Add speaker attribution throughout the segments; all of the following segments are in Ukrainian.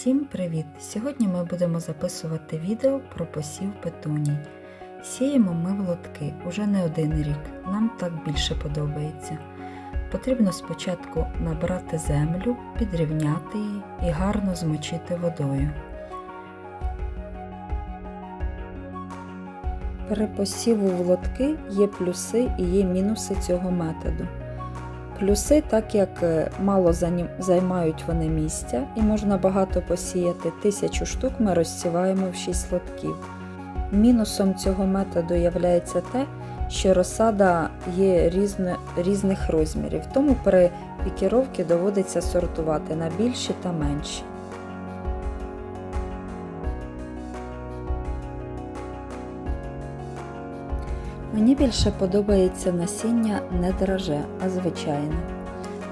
Speaker 1: Всім привіт! Сьогодні ми будемо записувати відео про посів петуній. Сіємо ми в лотки уже не один рік, нам так більше подобається. Потрібно спочатку набрати землю, підрівняти її і гарно змочити водою. При посіву в лотки є плюси і є мінуси цього методу. Плюси, так як е, мало займають вони місця і можна багато посіяти, тисячу штук ми розсіваємо в 6 лотків. Мінусом цього методу є те, що розсада є різно, різних розмірів, тому при пікіровці доводиться сортувати на більші та менші. Мені більше подобається насіння не драже, а звичайне.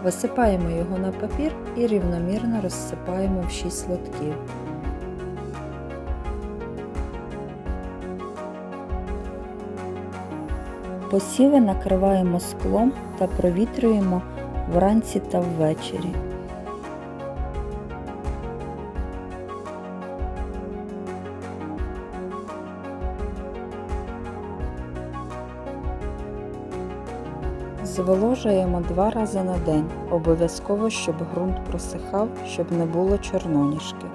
Speaker 1: Висипаємо його на папір і рівномірно розсипаємо в 6 лотків. Посіви накриваємо склом та провітрюємо вранці та ввечері. Зволожуємо два рази на день, обов'язково, щоб ґрунт просихав, щоб не було чорноніжки.